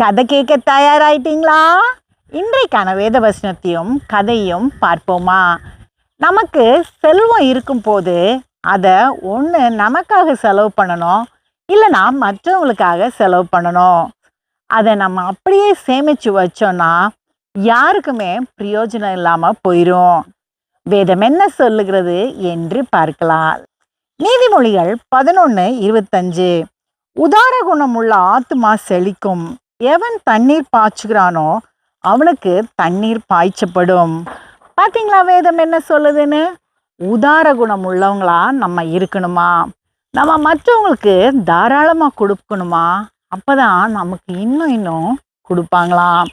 கதை கேட்க தயாராயிட்டீங்களா? இன்றைக்கான வேத வசனத்தையும் கதையும் பார்ப்போமா? நமக்கு செல்வம் இருக்கும்போது அதை ஒன்று நமக்காக செலவு பண்ணணும் இல்லைனா மற்றவங்களுக்காக செலவு பண்ணணும். அதை நம்ம அப்படியே சேமித்து வச்சோன்னா யாருக்குமே பிரயோஜனம் இல்லாமல் போயிடும் வேதம் என்ன சொல்லுகிறது என்று பார்க்கலாம். நீதிமொழிகள் பதினொன்று இருபத்தஞ்சு. உதார குணமுள்ள ஆத்துமா செழிக்கும். எவன் தண்ணீர் பாய்ச்சுகிறானோ அவனுக்கு தண்ணீர் பாய்ச்சப்படும். பார்த்தீங்களா வேதம் என்ன சொல்லுதுன்னு? உதார குணம் உள்ளவங்களா நம்ம இருக்கணுமா? நம்ம மற்றவங்களுக்கு தாராளமாக கொடுக்கணுமா? அப்பதான் நமக்கு இன்னும் இன்னும் கொடுப்பாங்களாம்.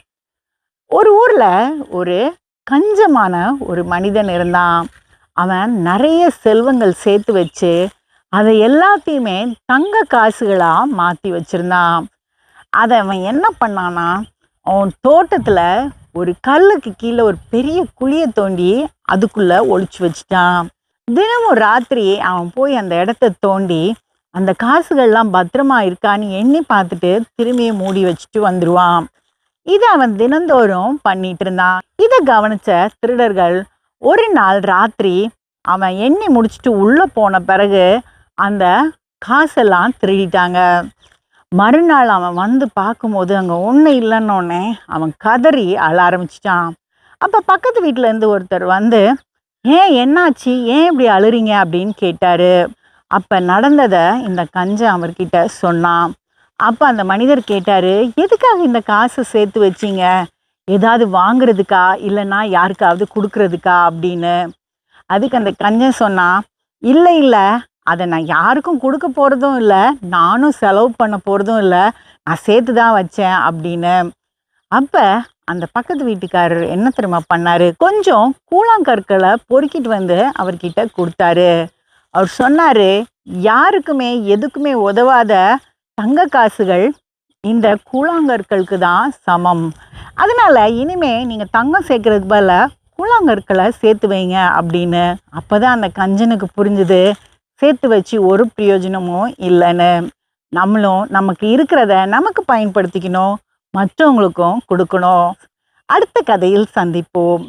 ஒரு ஊரில் ஒரு கஞ்சமான ஒரு மனிதன் இருந்தான். அவன் நிறைய செல்வங்கள் சேர்த்து வச்சு அதை எல்லாத்தையுமே தங்க காசுகளாக மாற்றி வச்சுருந்தான். அதை அவன் என்ன பண்ணானா அவன் தோட்டத்தில் ஒரு கல்லுக்கு கீழே ஒரு பெரிய குழியை தோண்டி அதுக்குள்ளே ஒழிச்சு வச்சுட்டான். தினமும் ராத்திரி அவன் போய் அந்த இடத்த தோண்டி அந்த காசுகள்லாம் பத்திரமா இருக்கான்னு எண்ணி பார்த்துட்டு திரும்பியும் மூடி வச்சுட்டு வந்துடுவான் இதை அவன் தினந்தோறும் பண்ணிட்டு இருந்தான். இதை கவனிச்ச திருடர்கள் ஒரு நாள் ராத்திரி அவன் எண்ணி முடிச்சுட்டு உள்ளே போன பிறகு அந்த காசெல்லாம் திருடிட்டாங்க. மறுநாள் அவன் வந்து பார்க்கும்போது அங்கே ஒன்றும் இல்லைன்னொடனே அவன் கதறி அழ ஆரம்பிச்சிட்டான். அப்போ பக்கத்து வீட்டிலேருந்து ஒருத்தர் வந்து ஏன் என்னாச்சு? ஏன் இப்படி அழுறீங்க? அப்படின்னு கேட்டார். அப்போ நடந்ததை இந்த கஞ்சை அவர்கிட்ட சொன்னான். அப்போ அந்த மனிதர் கேட்டார் எதுக்காக இந்த காசை சேர்த்து வச்சீங்க? ஏதாவது வாங்குறதுக்கா? இல்லைன்னா யாருக்காவது கொடுக்கறதுக்கா? அப்படின்னு. அதுக்கு அந்த கஞ்சன் சொன்னான் இல்லை இல்லை. அதை நான் யாருக்கும் கொடுக்க போகிறதும் இல்லை நானும் செலவு பண்ண போகிறதும் இல்லை நான் சேர்த்து தான் வச்சேன் அப்படின்னு. அப்போ அந்த பக்கத்து வீட்டுக்காரர் என்ன தெரியுமா பண்ணார்? கொஞ்சம் கூழாங்கற்களை பொறுக்கிட்டு வந்து அவர்கிட்ட கொடுத்தாரு. அவர் சொன்னார் யாருக்குமே எதுக்குமே உதவாத தங்க காசுகள் இந்த கூழாங்கற்களுக்கு தான் சமம். அதனால் இனிமே நீங்கள் தங்கம் சேர்க்கறதுக்கு பதில் கூழாங்கற்களை சேர்த்து வைங்க அப்படின்னு. அப்போ தான் அந்த கஞ்சனுக்கு புரிஞ்சுது சேர்த்து வச்சு ஒரு பிரயோஜனமும் இல்லைன்னு நம்மளும் நமக்கு இருக்கிறத நமக்கு பயன்படுத்திக்கணும் மற்றவங்களுக்கும் கொடுக்கணும். அடுத்த கதையில் சந்திப்போம்.